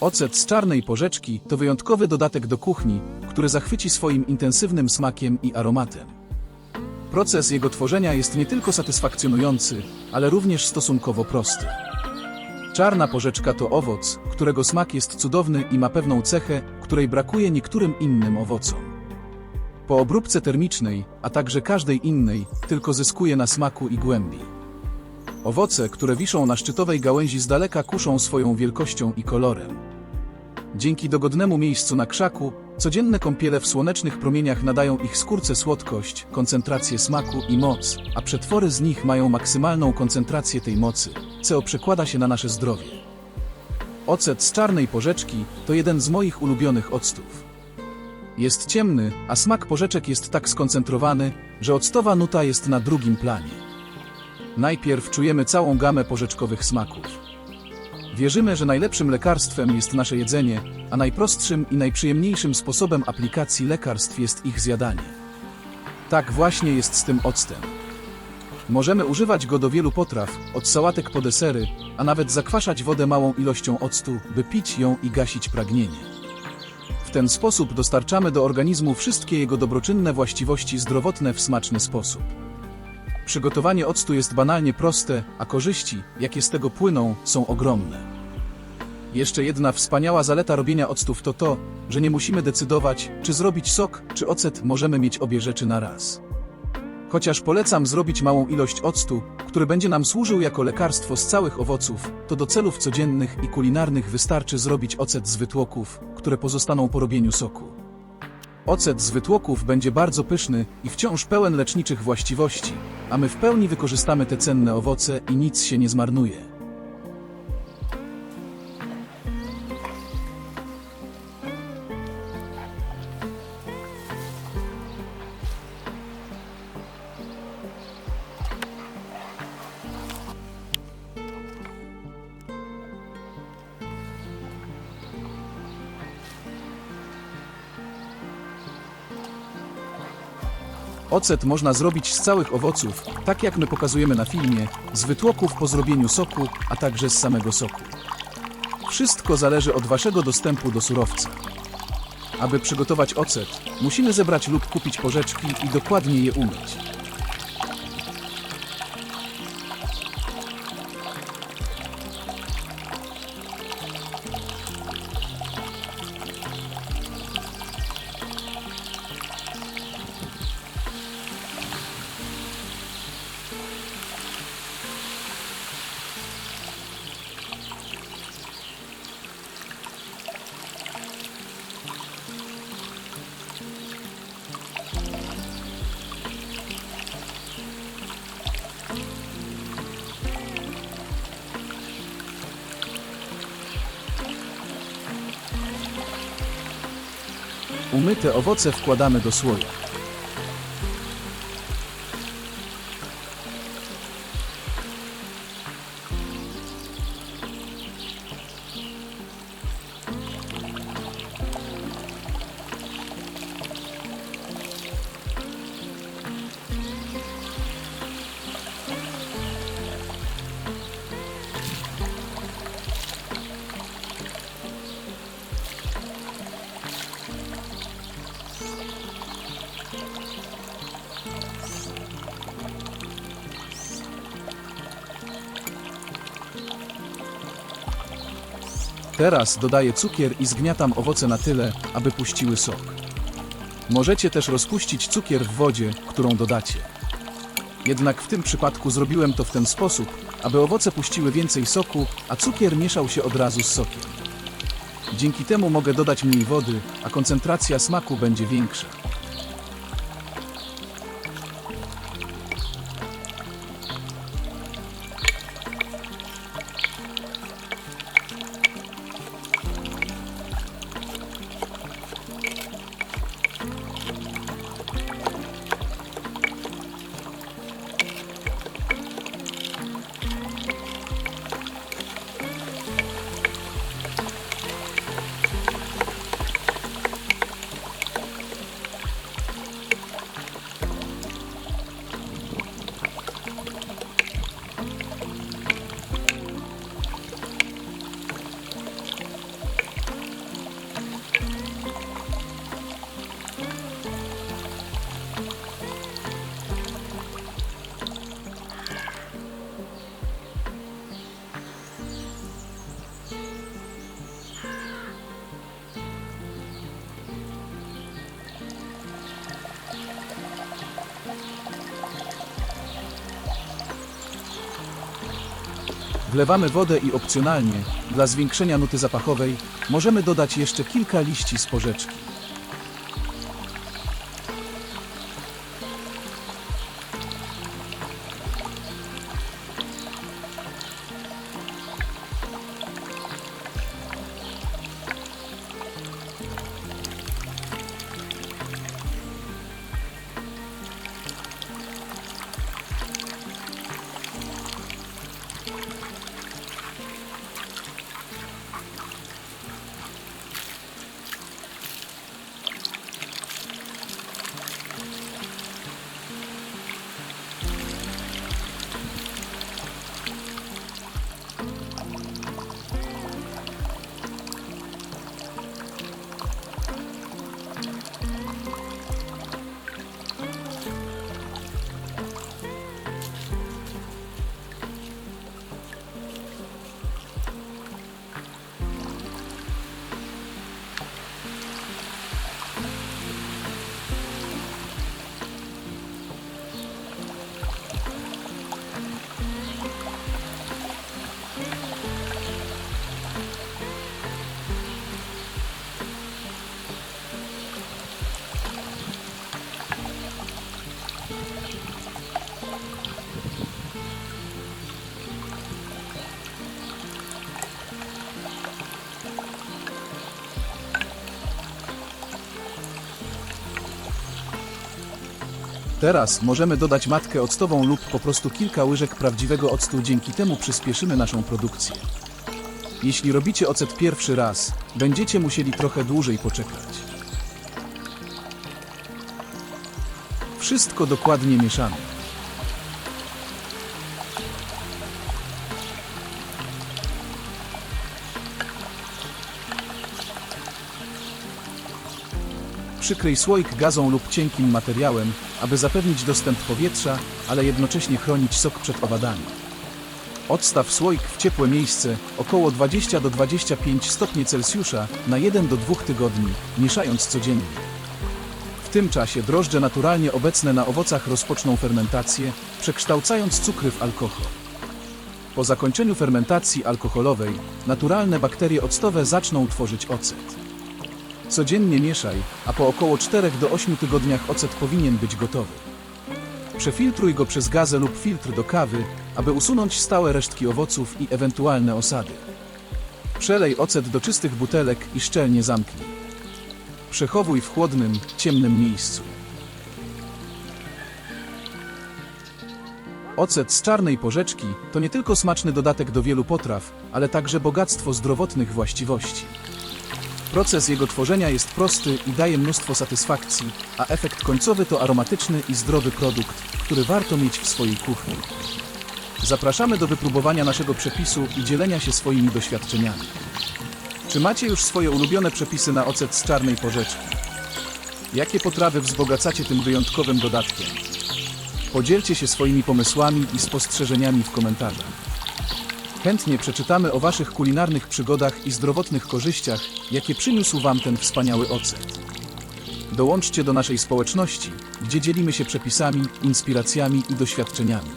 Ocet z czarnej porzeczki to wyjątkowy dodatek do kuchni, który zachwyci swoim intensywnym smakiem i aromatem. Proces jego tworzenia jest nie tylko satysfakcjonujący, ale również stosunkowo prosty. Czarna porzeczka to owoc, którego smak jest cudowny i ma pewną cechę, której brakuje niektórym innym owocom. Po obróbce termicznej, a także każdej innej, tylko zyskuje na smaku i głębi. Owoce, które wiszą na szczytowej gałęzi z daleka kuszą swoją wielkością i kolorem. Dzięki dogodnemu miejscu na krzaku, codzienne kąpiele w słonecznych promieniach nadają ich skórce słodkość, koncentrację smaku i moc, a przetwory z nich mają maksymalną koncentrację tej mocy, co przekłada się na nasze zdrowie. Ocet z czarnej porzeczki to jeden z moich ulubionych octów. Jest ciemny, a smak porzeczek jest tak skoncentrowany, że octowa nuta jest na drugim planie. Najpierw czujemy całą gamę porzeczkowych smaków. Wierzymy, że najlepszym lekarstwem jest nasze jedzenie, a najprostszym i najprzyjemniejszym sposobem aplikacji lekarstw jest ich zjadanie. Tak właśnie jest z tym octem. Możemy używać go do wielu potraw, od sałatek po desery, a nawet zakwaszać wodę małą ilością octu, by pić ją i gasić pragnienie. W ten sposób dostarczamy do organizmu wszystkie jego dobroczynne właściwości zdrowotne w smaczny sposób. Przygotowanie octu jest banalnie proste, a korzyści, jakie z tego płyną, są ogromne. Jeszcze jedna wspaniała zaleta robienia octów to to, że nie musimy decydować, czy zrobić sok, czy ocet, możemy mieć obie rzeczy na raz. Chociaż polecam zrobić małą ilość octu, który będzie nam służył jako lekarstwo z całych owoców, to do celów codziennych i kulinarnych wystarczy zrobić ocet z wytłoków, które pozostaną po robieniu soku. Ocet z wytłoków będzie bardzo pyszny i wciąż pełen leczniczych właściwości, a my w pełni wykorzystamy te cenne owoce i nic się nie zmarnuje. Ocet można zrobić z całych owoców, tak jak my pokazujemy na filmie, z wytłoków po zrobieniu soku, a także z samego soku. Wszystko zależy od Waszego dostępu do surowca. Aby przygotować ocet, musimy zebrać lub kupić porzeczki i dokładnie je umyć. Umyte owoce wkładamy do słoja. Teraz dodaję cukier i zgniatam owoce na tyle, aby puściły sok. Możecie też rozpuścić cukier w wodzie, którą dodacie. Jednak w tym przypadku zrobiłem to w ten sposób, aby owoce puściły więcej soku, a cukier mieszał się od razu z sokiem. Dzięki temu mogę dodać mniej wody, a koncentracja smaku będzie większa. Wlewamy wodę i opcjonalnie, dla zwiększenia nuty zapachowej, możemy dodać jeszcze kilka liści z porzeczki. Teraz możemy dodać matkę octową lub po prostu kilka łyżek prawdziwego octu, dzięki temu przyspieszymy naszą produkcję. Jeśli robicie ocet pierwszy raz, będziecie musieli trochę dłużej poczekać. Wszystko dokładnie mieszamy. Przykryj słoik gazą lub cienkim materiałem, aby zapewnić dostęp powietrza, ale jednocześnie chronić sok przed owadami. Odstaw słoik w ciepłe miejsce, około 20 do 25 stopni Celsjusza, na 1 do 2 tygodni, mieszając codziennie. W tym czasie drożdże naturalnie obecne na owocach rozpoczną fermentację, przekształcając cukry w alkohol. Po zakończeniu fermentacji alkoholowej, naturalne bakterie octowe zaczną tworzyć ocet. Codziennie mieszaj, a po około 4 do 8 tygodniach ocet powinien być gotowy. Przefiltruj go przez gazę lub filtr do kawy, aby usunąć stałe resztki owoców i ewentualne osady. Przelej ocet do czystych butelek i szczelnie zamknij. Przechowuj w chłodnym, ciemnym miejscu. Ocet z czarnej porzeczki to nie tylko smaczny dodatek do wielu potraw, ale także bogactwo zdrowotnych właściwości. Proces jego tworzenia jest prosty i daje mnóstwo satysfakcji, a efekt końcowy to aromatyczny i zdrowy produkt, który warto mieć w swojej kuchni. Zapraszamy do wypróbowania naszego przepisu i dzielenia się swoimi doświadczeniami. Czy macie już swoje ulubione przepisy na ocet z czarnej porzeczki? Jakie potrawy wzbogacacie tym wyjątkowym dodatkiem? Podzielcie się swoimi pomysłami i spostrzeżeniami w komentarzach. Chętnie przeczytamy o Waszych kulinarnych przygodach i zdrowotnych korzyściach, jakie przyniósł Wam ten wspaniały ocet. Dołączcie do naszej społeczności, gdzie dzielimy się przepisami, inspiracjami i doświadczeniami.